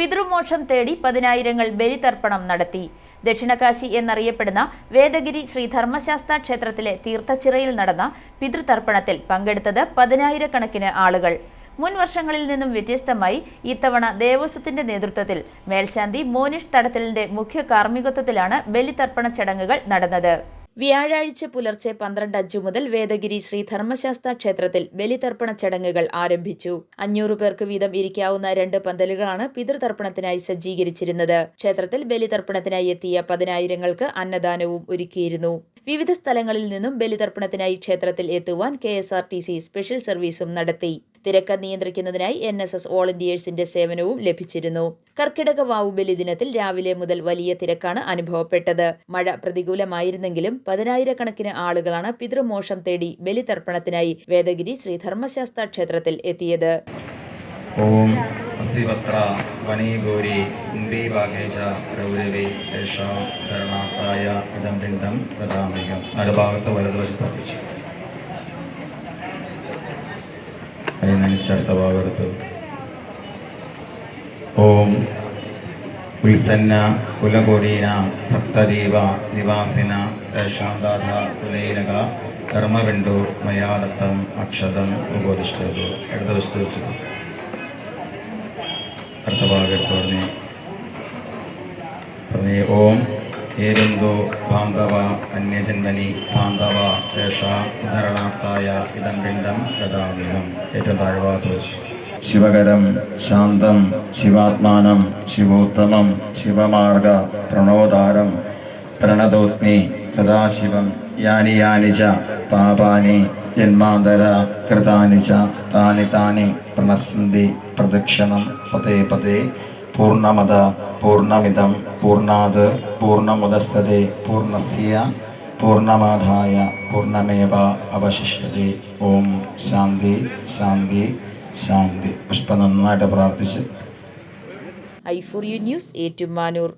പിതൃമോക്ഷം തേടി പതിനായിരങ്ങൾ ബലിതർപ്പണം നടത്തി. ദക്ഷിണകാശി എന്നറിയപ്പെടുന്ന വേദഗിരി ശ്രീ ധർമ്മശാസ്ത്ര ക്ഷേത്രത്തിലെ തീർത്ഥച്ചിറയിൽ നടന്ന പിതൃതർപ്പണത്തിൽ പങ്കെടുത്തത് പതിനായിരക്കണക്കിന് ആളുകൾ. മുൻ വർഷങ്ങളിൽ നിന്നും വ്യത്യസ്തമായി ഇത്തവണ ദേവസ്വത്തിന്റെ നേതൃത്വത്തിൽ മേൽശാന്തി മോനിഷ് തടത്തലിന്റെ മുഖ്യ കാർമ്മികത്വത്തിലാണ് ബലിതർപ്പണ ചടങ്ങുകൾ നടന്നത്. വ്യാഴാഴ്ച പുലർച്ചെ പന്ത്രണ്ട് അഞ്ചു മുതൽ വേദഗിരി ശ്രീ ധർമ്മശാസ്ത്ര ക്ഷേത്രത്തിൽ ബലിതർപ്പണ ചടങ്ങുകൾ ആരംഭിച്ചു. അഞ്ഞൂറ് പേർക്ക് വീതം ഇരിക്കാവുന്ന രണ്ട് പന്തലുകളാണ് പിതൃതർപ്പണത്തിനായി സജ്ജീകരിച്ചിരുന്നത്. ക്ഷേത്രത്തിൽ ബലിതർപ്പണത്തിനായി എത്തിയ പതിനായിരങ്ങൾക്ക് അന്നദാനവും ഒരുക്കിയിരുന്നു. വിവിധ സ്ഥലങ്ങളിൽ നിന്നും ബലിതർപ്പണത്തിനായി ക്ഷേത്രത്തിൽ എത്തുവാൻ കെ സ്പെഷ്യൽ സർവീസും നടത്തി. തിരക്ക് നിയന്ത്രിക്കുന്നതിനായി എൻ എസ് എസ് വോളണ്ടിയേഴ്സിന്റെ സേവനവും ലഭിച്ചിരുന്നു. കർക്കിടക വാവുബലി ദിനത്തിൽ രാവിലെ മുതൽ വലിയ തിരക്കാണ് അനുഭവപ്പെട്ടത്. മഴ പ്രതികൂലമായിരുന്നെങ്കിലും പതിനായിരക്കണക്കിന് ആളുകളാണ് പിതൃമോഷം തേടി ബലിതർപ്പണത്തിനായി വേദഗിരി ശ്രീധർമ്മശാസ്ത്ര ക്ഷേത്രത്തിൽ എത്തിയത്. ഓം നടുഭാഗത്ത് വലതുവശത്ത് അർപ്പിച്ചു കൈ നനച്ചടുത്ത ಓಂ ഉത്സന്ന കുലകോടീന സപ്തദീപ നിവാസിന ദേശാന്താധ കുലൈനക കർമ്മവിണ്ടു മയാദത്തം അക്ഷതം ഉപദിഷ്ടതു അടുത്ത വശത്ത് വെച്ചു. പറഞ്ഞ്. ഓം ഏരുന്തോ ബാന്ധവ അന്യചന്ദനി ബാന്ധവ ശിവകരം ശാന്തം ശിവാത്മാനം ശിവോത്തമം ശിവമാർഗ പ്രണോദാരം പ്രണതോസ്മി സദാശിവം യാനി യാനി ച പാപാനി ജന്മാന്തര കൃതാനി ച താനി താനി പ്രണസന്തി പ്രദക്ഷിണം പതേ പതേ പൂർണമത പൂർണമിതം പൂർണാത് പൂർണമുദസ്തേ പൂർണസ്യ പൂർണമാധായ പൂർണമേവ അവശിഷ്യതി. ഓം ശാന്തി ശാന്തി ശാന്തി. പുഷ്പ നന്നായിട്ട് പ്രാർത്ഥിച്ച്. I four U news Ettumanoor.